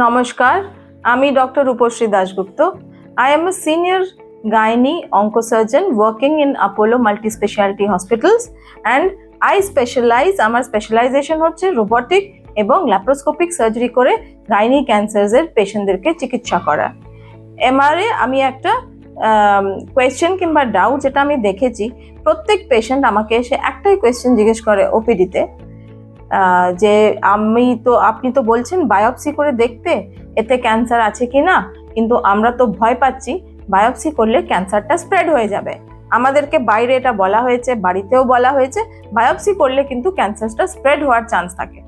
নমস্কার, আমি doctor Rupashree Dasgupta. I am a senior gynae oncosurgeon working in Apollo Multispeciality Hospitals and I specialise আমার specialisation হচ্ছে robotic এবং laparoscopic surgery করে gynae ক্যান্সারসের পেশেন্টদেরকে চিকিৎসা করা। এমআরএ আমি একটা কোয়েশ্চেন কিংবা ডাউট যেটা আমি দেখেছি, প্রত্যেক পেশেন্ট আমাকে এসে একটাই কোয়েশ্চেন জিজ্ঞেস করে ওপিডিতে যে আমি তো, আপনি তো বলছেন বায়োপসি করে দেখতে এতে ক্যান্সার আছে কি না কিন্তু আমরা তো ভয় পাচ্ছি বায়োপসি করলে ক্যান্সারটা স্প্রেড হয়ে যাবে। আমাদেরকে বাইরে এটা বলা হয়েছে, বাড়িতেও বলা হয়েছে, বায়োপসি করলে কিন্তু ক্যান্সারটা স্প্রেড হওয়ার চান্স থাকে।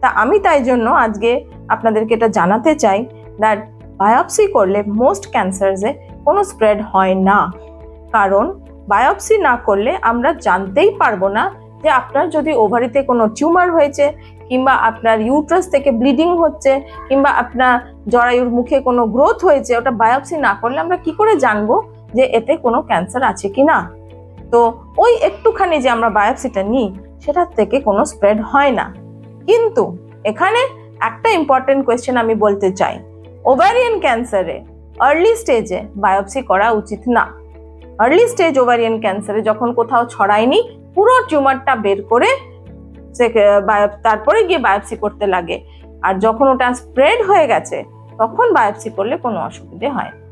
তা আমি তাই জন্য আজকে আপনাদেরকে এটা জানাতে চাই দ্যাট বায়োপসি করলে মোস্ট ক্যান্সারসে কোনো স্প্রেড হয় না। কারণ বায়োপসি না করলে আমরা জানতেই পারব না যে আপনার যদি ওভারিতে কোনো টিউমার হয়েছে, কিংবা আপনার ইউট্রাস থেকে ব্লিডিং হচ্ছে, কিংবা আপনার জরায়ুর মুখে কোনো গ্রোথ হয়েছে, ওটা বায়োপসি না করলে আমরা কি করে জানব যে এতে কোনো ক্যান্সার আছে কি না তো ওই একটুখানি যে আমরা বায়োপসিটা নিই, সেটার থেকে কোনো স্প্রেড হয় না। কিন্তু এখানে একটা ইম্পর্টেন্ট কোয়েশ্চেন আমি বলতে চাই। ওভারিয়ান ক্যান্সারে আর্লি স্টেজে বায়োপসি করা উচিত না। আর্লি স্টেজ ওভারিয়ান ক্যান্সারে যখন কোথাও ছড়ায়নি, পুরো টিউমারটা বের করে সে তারপরে গিয়ে বায়োপসি করতে লাগে। আর যখন ওটা স্প্রেড হয়ে গেছে, তখন বায়োপসি করলে কোনো অসুবিধে হয় না।